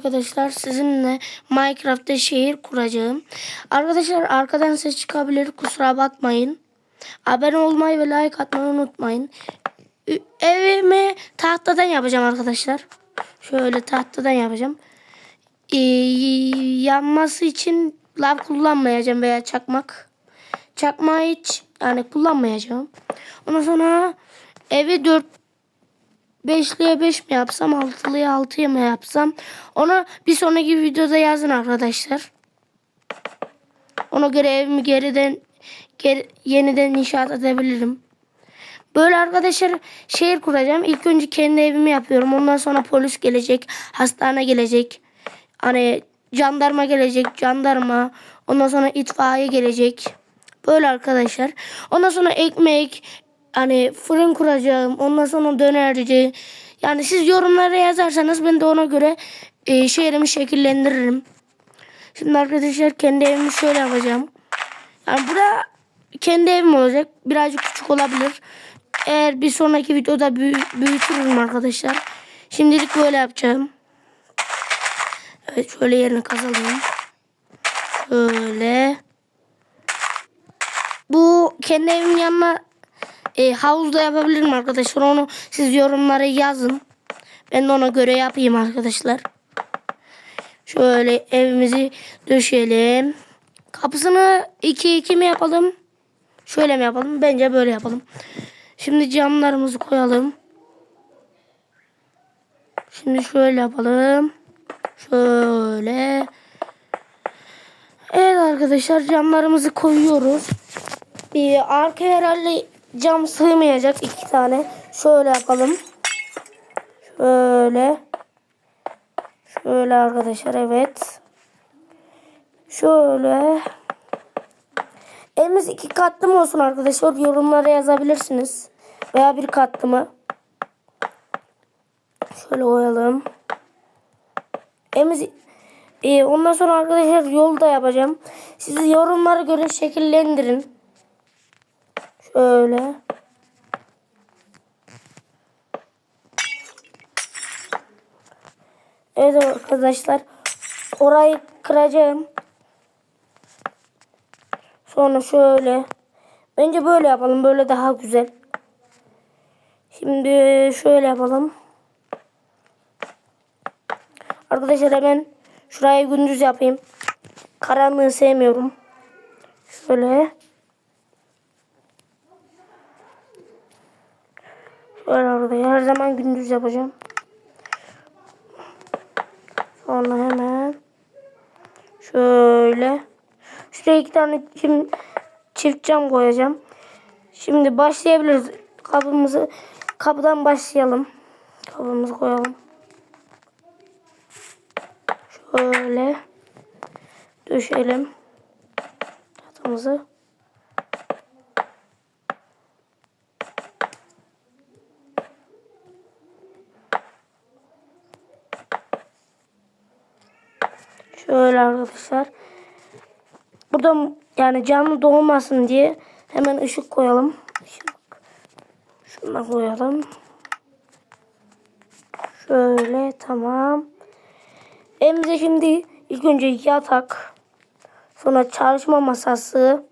arkadaşlar sizinle Minecraft'ta şehir kuracağım. Arkadaşlar arkadan ses çıkabilir kusura bakmayın. Abone olmayı ve like atmayı unutmayın. Evimi tahtadan yapacağım arkadaşlar. Şöyle tahtadan yapacağım. Ee, yanması için lav kullanmayacağım veya çakmak. Çakmağı hiç yani kullanmayacağım. Ondan sonra evi 4 5'liye 5 mi yapsam 6'lıya 6'ya mı yapsam onu bir sonraki videoda yazın arkadaşlar. Ona göre evimi geriden geri, yeniden inşaat edebilirim. Böyle arkadaşlar şehir kuracağım. İlk önce kendi evimi yapıyorum. Ondan sonra polis gelecek, hastane gelecek. Hani jandarma gelecek, jandarma. Ondan sonra itfaiye gelecek. Böyle arkadaşlar. Ondan sonra ekmek, hani fırın kuracağım. Ondan sonra dönerci. Yani siz yorumlara yazarsanız ben de ona göre e, şehrimi şekillendiririm. Şimdi arkadaşlar kendi evimi şöyle yapacağım. Yani bura kendi evim olacak. Birazcık küçük olabilir. Eğer bir sonraki videoda büyü- büyütürüm arkadaşlar. Şimdilik böyle yapacağım. Evet şöyle yerini kazalım. Şöyle. Bu kendi evimin yanına e, havuzda yapabilirim arkadaşlar. Onu siz yorumlara yazın. Ben de ona göre yapayım arkadaşlar. Şöyle evimizi döşeyelim. Kapısını 2-2 mi yapalım? Şöyle mi yapalım? Bence böyle yapalım. Şimdi camlarımızı koyalım. Şimdi şöyle yapalım. Şöyle. Evet arkadaşlar camlarımızı koyuyoruz. Bir arka herhalde cam sığmayacak iki tane. Şöyle yapalım. Şöyle. Şöyle arkadaşlar evet. Şöyle. Evimiz iki katlı mı olsun arkadaşlar? Yorumlara yazabilirsiniz. Veya bir katlı mı? Şöyle koyalım. Evimiz ee, ondan sonra arkadaşlar yol da yapacağım. Sizi yorumlara göre şekillendirin. Şöyle. Evet arkadaşlar. Orayı kıracağım. Sonra şöyle. Bence böyle yapalım. Böyle daha güzel. Şimdi şöyle yapalım. Arkadaşlar hemen şurayı gündüz yapayım. Karanlığı sevmiyorum. Şöyle. Şöyle orada her zaman gündüz yapacağım. Sonra hemen şöyle şuraya iki tane çim, çift cam koyacağım. Şimdi başlayabiliriz. Kapımızı kapıdan başlayalım. Kapımızı koyalım. Şöyle döşeyelim tahtamızı. Şöyle arkadaşlar. Burada yani canlı doğmasın diye hemen ışık koyalım. Işık. Şuna koyalım. Şöyle tamam. Evimize şimdi ilk önce yatak. Sonra çalışma masası.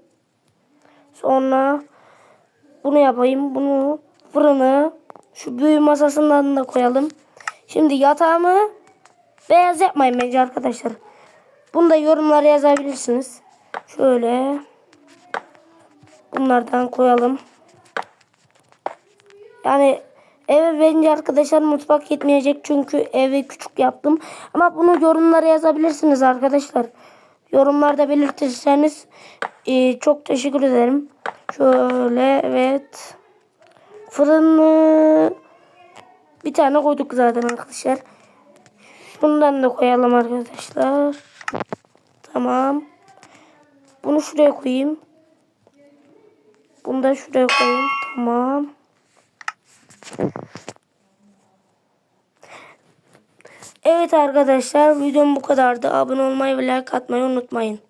Sonra bunu yapayım. Bunu fırını. Şu büyü masasından da koyalım. Şimdi yatağımı beyaz yapmayın bence arkadaşlar. Bunu da yorumlara yazabilirsiniz. Şöyle. Bunlardan koyalım. Yani eve bence arkadaşlar mutfak yetmeyecek çünkü evi küçük yaptım. Ama bunu yorumlara yazabilirsiniz arkadaşlar. Yorumlarda belirtirseniz e, çok teşekkür ederim. Şöyle evet. Fırını bir tane koyduk zaten arkadaşlar. Bundan da koyalım arkadaşlar. Tamam. Bunu şuraya koyayım. Bunu da şuraya koyayım. Tamam. Evet arkadaşlar videom bu kadardı. Abone olmayı ve like atmayı unutmayın.